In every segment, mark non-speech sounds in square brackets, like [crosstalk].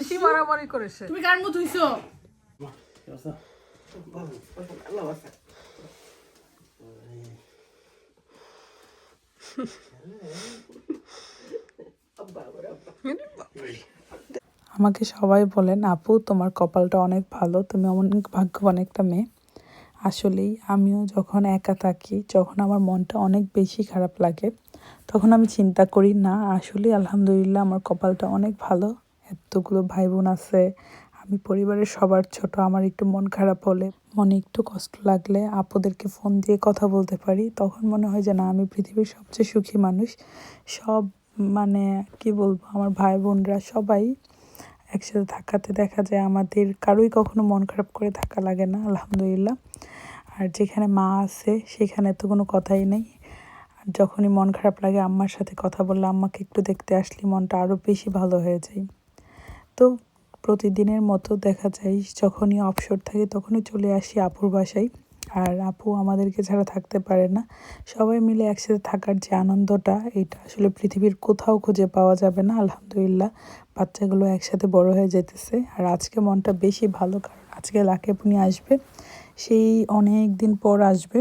বেশি মারামারি করেছে তুমি কার মতো হইছো আমাকে সবাই বলেন আপু তোমার কপালটা অনেক ভালো তুমি অনেক ভাগ্যবান একটা মেয়ে। আসলেই আমিও যখন একা থাকি যখন আমার মনটা অনেক বেশি খারাপ লাগে তখন আমি চিন্তা করি না আসলে আলহামদুলিল্লাহ আমার কপালটা অনেক ভালো। এতগুলো ভাই বোন আছে, আমি পরিবারের সবার ছোট, আমার একটু মন খারাপ হলে, মনে একটু কষ্ট লাগলে আপুদেরকে ফোন দিয়ে কথা বলতে পারি। তখন মনে হয় যে না, আমি পৃথিবীর সবচেয়ে সুখী মানুষ। সব মানে কি বলব, আমার ভাই বোনরা সবাই একসাথে থাকাতে দেখা যায়, আমাদের কারোই কখনো মন খারাপ করে থাকা লাগে না, আলহামদুলিল্লাহ। আর যেখানে মা আছে, সেখানে তো কোনো কথাই নেই। আর যখনই মন খারাপ লাগে, আম্মার সাথে কথা বললে আম্মাকে একটু দেখতে আসলে মনটা আরও বেশি ভালো হয়ে যায়। তো প্রতিদিনের মতো দেখা যায়, যখনই অবসর থাকে তখনই চলে আসি আপুর বাসায়। আর আপু আমাদেরকে ছাড়া থাকতে পারে না। সবাই মিলে একসাথে থাকার যে আনন্দটা, এটা আসলে পৃথিবীর কোথাও খুঁজে পাওয়া যাবে না, আলহামদুলিল্লাহ। বাচ্চাগুলো একসাথে বড় হয়ে যেতেছে। আর আজকে মনটা বেশি ভালো, কারণ আজকে লাকেপুনি আসবে। সেই অনেক দিন পর আসবে।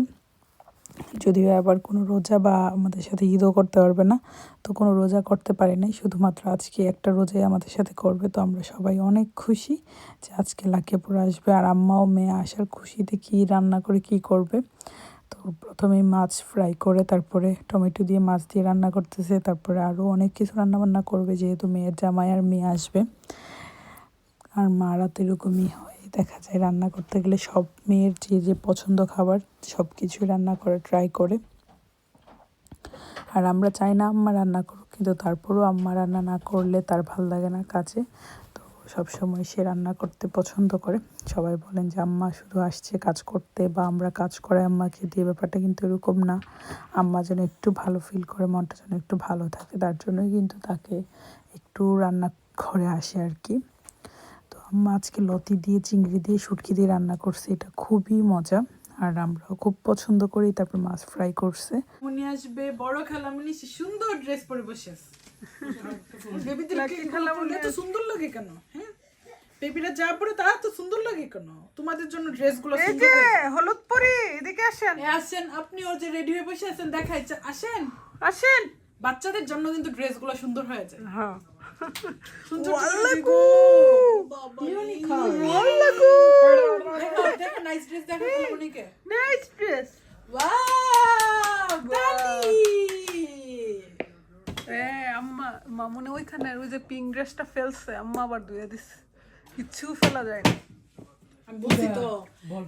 যদিও আবার কোনো রোজা বা আমাদের সাথে ঈদও করতে পারবে না, তো কোনো রোজা করতে পারে নাই। শুধুমাত্র আজকে একটা রোজাই আমাদের সাথে করবে, তো আমরা সবাই অনেক খুশি যে আজকে লাকিপুর আসবে আর আম্মাও মেয়ে আসার খুশিতে কী রান্না করে কি করবে। তো প্রথমেই মাছ ফ্রাই করে, তারপরে টমেটো দিয়ে মাছ দিয়ে রান্না করতেছে, তারপরে আরও অনেক কিছু রান্না বান্না করবে, যেহেতু মেয়ের জামাই আর মেয়ে আসবে। আর মারা তো এরকমই হয় দেখা যায় রান্না করতে গেলে সব মেয়ের যে যে পছন্দ খাবার সব কিছুই রান্না করে ট্রাই করে। আর আমরা চাই না আম্মা রান্না করুক, কিন্তু তারপরেও আম্মা রান্না না করলে তার ভালো লাগে না কাজে। তো সবসময় সে রান্না করতে পছন্দ করে। সবাই বলেন যে, আম্মা শুধু আসছে কাজ করতে বা আমরা কাজ করে আম্মাকে দিয়ে ব্যাপারটা কিন্তু এরকম না। আম্মা যেন একটু ভালো ফিল করে, মনটা যেন একটু ভালো থাকে, তার জন্যই কিন্তু তাকে একটু রান্না ঘরে আসে আর কি। আম্মা আজকে লতি দিয়ে চিংড়ি দিয়ে শুটকি দিয়ে রান্না করছে এটা খুবই মজা। আর আমরাও খুব পছন্দ করি তারপর মাছ ফ্রাই করছে। মনি আসবে বড় খালামনি সে সুন্দর ড্রেস পরে বসে আছে। [laughs] খালামনি সুন্দর লাগে কেন? হ্যাঁ? বেবিরা যা পরে তা তো সুন্দর লাগে কেন? তোমাদের জন্য ড্রেসগুলো এই যে হলুদ পরি এদিকে আসেন। এ, আসেন আপনি ওর যে রেডি হয়ে বসে আছেন দেখাই আসেন। আসেন। বাচ্চাদের জন্য কিন্তু ড্রেসগুলো সুন্দর হয়ে যায়। হ্যাঁ। ওয়াল্লাকু ওয়াল্লাকু দেখো নাইস ড্রেস দেখো খালামনিকে নাইস ড্রেস ওয়াও দাদি। এ আম্মা মামুনি ওইখানে ওই যে পিঙ্ক ড্রেসটা ফেলছে আম্মা আবার ধুয়ে দিছে। কিচ্ছু ফেলা যায় না। আমি বলছি তো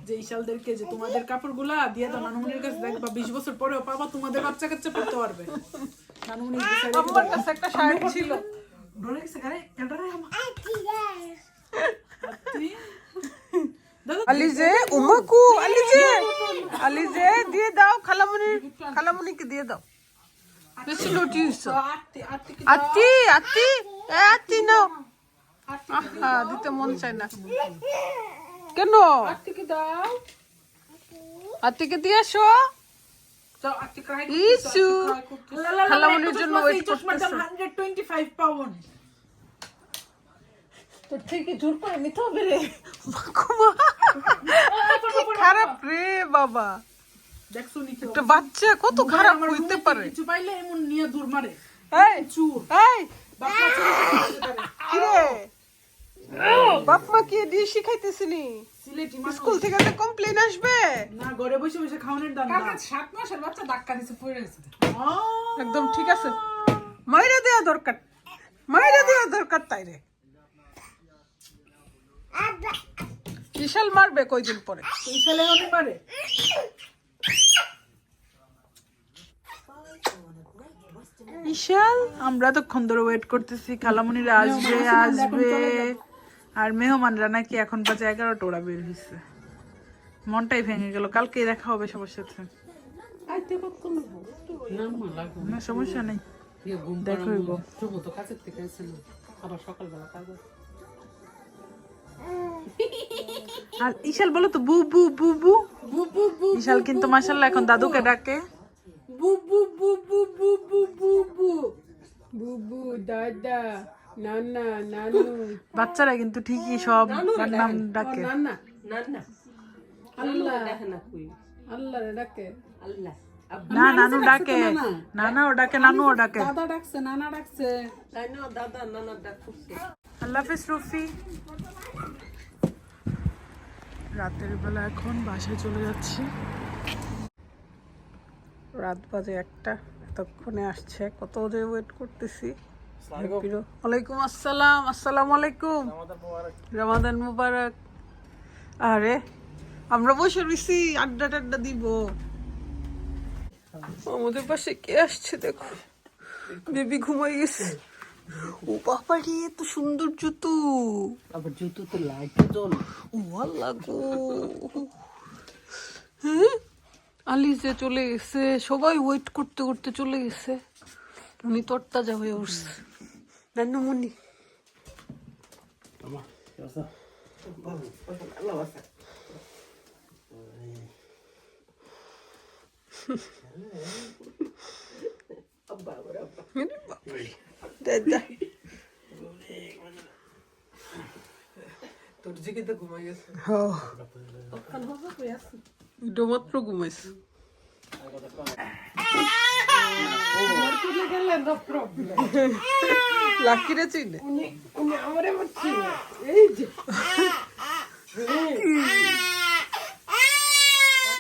যে ইশালদেরকে যে তোমাদের কাপড়গুলা দিয়ে দাও নানুমনির কাছে দেখবা বিশ বছর পরেও পাবা তোমাদের বাচ্চা কাচ্চা পড়তে পারবে। [laughs] নানুমনি আম্মার কাছে একটা শার্ট ছিল। আরে এটারে আমার আলিজে উমাকু আলিজে আলিজে দিয়ে দাও খালামুনি খালামুনিকে দিয়ে দাও বেশি লটি আত্তি আত্তি এ আত্তি নাও আহা দিতে মন চায় না কেন আত্তি কি দাও আত্তিকে দিয়ে আসো ইসু। খালামুনির জন্য ওয়েট করতেছে। করতেছে 125 পাউন্ড। তো ঠিকই জোর করে নিতে হবে রে? খারাপ রে বাবা। দেখছ নি একটা বাচ্চা কত খারাপ হইতে পারে। কিছু পাইলে এমন নিয়ে দূর মারে। এই চুর। এই। বাপমা চুরি কি বাপ মা কি দিয়ে শিখাইতেছিনি? স্কুল থেকে একটা কমপ্লেন আসবে। না ঘরে বসে বসে খাওয়ানোর দাম না। সাত মাসের বাচ্চা ধাক্কা দিছে পড়ে গেছে। একদম ঠিক আছে। মাইরা দেওয়া দরকার। মাইরা দেওয়া দরকার তাই রে। বিশাল মারবে কয়দিন পরে। এই ছেলে হতে পারে। বিশাল আমরা তখন ধরে ওয়েট করতেছি খালামুনিরা আসবে আসবে। আর মেহমানরা নাকি এখন বাজে এগারোটা ওরা বের হয়েছে মনটাই ভেঙে গেল কালকে দেখা হবে সবার সাথে না সমস্যা নেই ইয়ে দেখো। আর ইশাল বলো তো বু বু বু বু বু বু বু বিশাল কিন্তু মাসাল্লাহ এখন দাদুকে ডাকে বু বু বু বু বু বু বু বু বু বু দাদা নান্না নানু। বাচ্চারা কিন্তু ঠিকই সব নাম ডাকে। নান্না না না আল্লাহ দেখে না কই? আল্লাহ ডাকে। আল্লাহ। না নানু ডাকে। নানা। ও ডাকে নানু ও ডাকে। দাদা ডাকছে নানা ডাকছে। তাই দাদা নানা ডাক আল্লাহ হাফিজ রফি। রাতের বেলা এখন বাসায় চলে যাচ্ছি। রাত বাজে একটা। এতক্ষণে আসছে কত যে ওয়েট করতেছি। ওয়ালাইকুম আসসালাম। আসসালামু আলাইকুম। রমাদান মুবারক। আরে আমরা বসে রয়েছি আড্ডা টাড্ডা দিব। আমাদের পাশে কে আসছে দেখো? বেবি ঘুমাই গেছে। ও বাবা রে এত সুন্দর জুতো। আবার জুতো তো লাইট জ্বল ও আল্লাহ গো। হ্যাঁ? আলিজে চলে গেছে। সবাই ওয়েট করতে করতে চলে গেছে। উনি তরতাজা হয়ে উঠছে। নান্নুমণি দাদা তোর জিকে তো ঘুমাই গেছে হ্যাঁ এটা মাত্র ঘুমাইছে লাকিরে চিনে উনি উনি আমারে চিনে এই যে